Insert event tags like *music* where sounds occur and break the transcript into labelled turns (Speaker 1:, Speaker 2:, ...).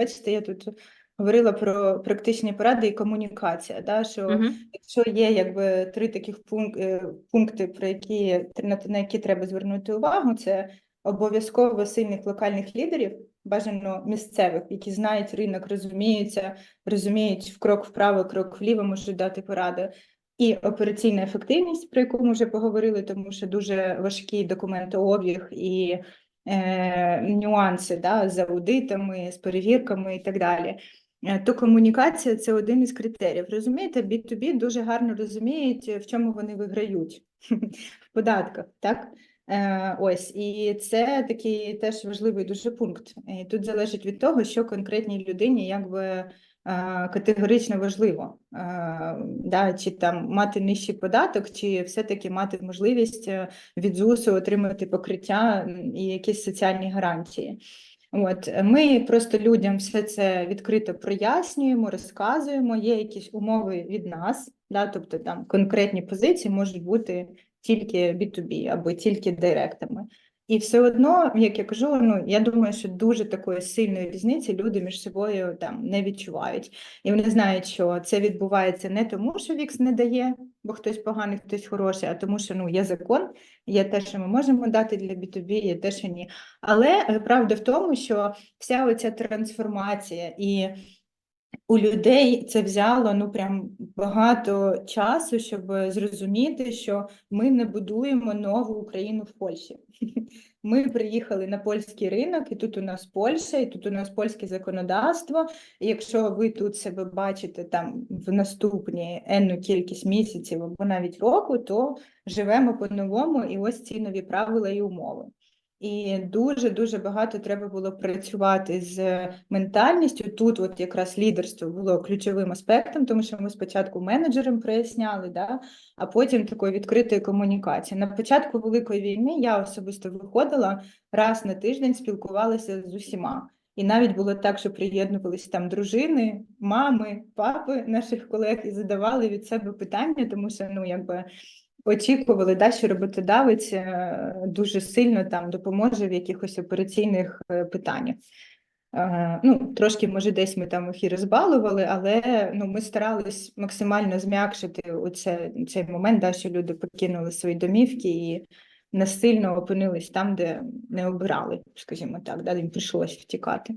Speaker 1: бачите, я тут говорила про практичні поради і комунікація. Да, що
Speaker 2: Мгм.
Speaker 1: якщо є якби три таких пунк, е, пункти, про які на, які треба звернути увагу, це обов'язково сильних локальних лідерів, бажано місцевих, які знають ринок, розуміються, розуміють в крок вправо, крок вліво, можуть дати поради. І операційна ефективність, про яку ми вже поговорили, тому що дуже важкий документообіг і нюанси да, з аудитами, з перевірками і так далі. Е, То комунікація це один із критеріїв. Розумієте, B2B дуже гарно розуміють, в чому вони виграють *laughs* в податках, так? Е, ось, і це такий теж важливий дуже пункт. І тут залежить від того, що конкретній людині якби е, категорично важливо, е, да, чи там мати нижчий податок, чи все-таки мати можливість від ЗУСу отримати покриття і якісь соціальні гарантії. От ми просто людям все це відкрито прояснюємо, розказуємо. Є якісь умови від нас, да, тобто там конкретні позиції можуть бути тільки B2B або тільки директами. І все одно, як я кажу, ну я думаю, що дуже такої сильної різниці люди між собою там не відчувають. І вони знають, що це відбувається не тому, що Вікс не дає, бо хтось поганий, хтось хороший, а тому, що ну є закон, є те, що ми можемо дати для B2B, є те, що ні. Але е, правда в тому, що вся оця трансформація і у людей це взяло ну прям багато часу, щоб зрозуміти, що ми не будуємо нову Україну в Польщі. *laughs* Ми приїхали на польський ринок, і тут у нас Польща, і тут у нас польське законодавство. І якщо ви тут себе бачите там в наступні енну кількість місяців або навіть року, то живемо по-новому, і ось ці нові правила і умови. І дуже дуже багато треба було працювати з ментальністю. Тут, от якраз лідерство було ключовим аспектом, тому що ми спочатку менеджерам проясняли, да, а потім такої відкритої комунікації. На початку великої війни я особисто виходила раз на тиждень, спілкувалася з усіма. І навіть було так, що приєднувалися там дружини, мами, папи наших колег і задавали від себе питання, тому що ну якби очікували, да, що роботодавець е, дуже сильно там допоможе в якихось операційних е, питаннях. Е, Ну, трошки, може, десь ми там їх і розбалували, але ну, ми старались максимально зм'якшити оце, цей момент, да, що люди покинули свої домівки і насильно опинились там, де не обирали, скажімо так, да, їм прийшлося втікати.